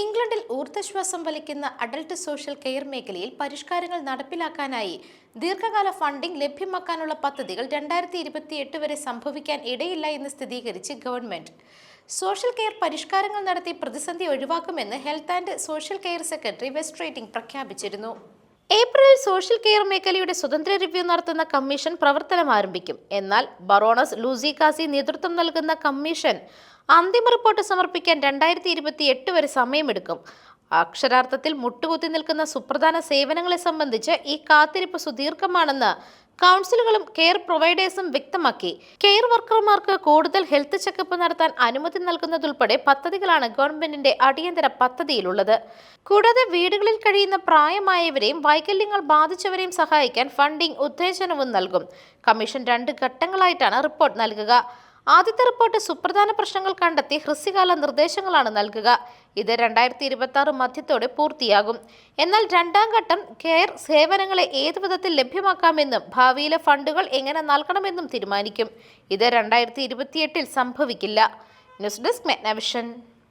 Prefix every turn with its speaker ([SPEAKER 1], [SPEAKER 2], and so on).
[SPEAKER 1] ഇംഗ്ലണ്ടിൽ ഊർദ്ധശ്വാസം വലിക്കുന്ന adult social care മേഖലയിൽ പരിഷ്കാരങ്ങൾ നടപ്പിലാക്കാനായി ദീർഘകാല ഫണ്ടിംഗ് ലഭ്യമാക്കാനുള്ള പദ്ധതികൾ രണ്ടായിരത്തി ഇരുപത്തിയെട്ട് വരെ സംഭവിക്കാൻ ഇടയില്ല എന്ന് സ്ഥിരീകരിച്ച് ഗവൺമെന്റ്. സോഷ്യൽ കെയർ പരിഷ്കാരങ്ങൾ നടത്തി പ്രതിസന്ധി ഒഴിവാക്കുമെന്ന് health and social care secretary Wes Streeting പ്രഖ്യാപിച്ചിരുന്നു. ഏപ്രിലിൽ സോഷ്യൽ കെയർ മേഖലയുടെ സ്വതന്ത്ര റിവ്യൂ നടത്തുന്ന കമ്മീഷൻ പ്രവർത്തനം ആരംഭിക്കും. എന്നാൽ ബറോണസ് ലൂസി കാസി നേതൃത്വം നൽകുന്ന കമ്മീഷൻ അന്തിമ റിപ്പോർട്ട് സമർപ്പിക്കാൻ രണ്ടായിരത്തി ഇരുപത്തി എട്ട് വരെ സമയമെടുക്കും. അക്ഷരാർത്ഥത്തിൽ മുട്ടുകുത്തി നിൽക്കുന്ന സുപ്രധാന സേവനങ്ങളെ സംബന്ധിച്ച് ഈ കാത്തിരിപ്പ് സുദീർഘമാണെന്ന് കൗൺസിലുകളും കെയർ പ്രൊവൈഡേഴ്സും വ്യക്തമാക്കി. കെയർ വർക്കർമാർക്ക് കൂടുതൽ ഹെൽത്ത് ചെക്കപ്പ് നടത്താൻ അനുമതി നൽകുന്നതുൾപ്പെടെ പദ്ധതികളാണ് ഗവൺമെന്റിന്റെ അടിയന്തര പദ്ധതിയിലുള്ളത്. കൂടാതെ വീടുകളിൽ കഴിയുന്ന പ്രായമായവരെയും വൈകല്യങ്ങൾ ബാധിച്ചവരെയും സഹായിക്കാൻ ഫണ്ടിംഗ് ഉത്തേജനവും നൽകും. കമ്മീഷൻ രണ്ട് ഘട്ടങ്ങളായിട്ടാണ് റിപ്പോർട്ട് നൽകുക. ആദ്യത്തെ റിപ്പോർട്ട് സുപ്രധാന പ്രശ്നങ്ങൾ കണ്ടെത്തി ഹ്രസ്വകാല നിർദ്ദേശങ്ങളാണ് നൽകുക. ഇത് രണ്ടായിരത്തി ഇരുപത്തി ആറ് മധ്യത്തോടെ പൂർത്തിയാകും. എന്നാൽ രണ്ടാം ഘട്ടം കെയർ സേവനങ്ങളെ ഏത് വിധത്തിൽ ലഭ്യമാക്കാമെന്നും ഭാവിയിലെ ഫണ്ടുകൾ എങ്ങനെ നൽകണമെന്നും തീരുമാനിക്കും. ഇത് രണ്ടായിരത്തി ഇരുപത്തിയെട്ടിൽ സംഭവിക്കില്ല. News desk Megnavision.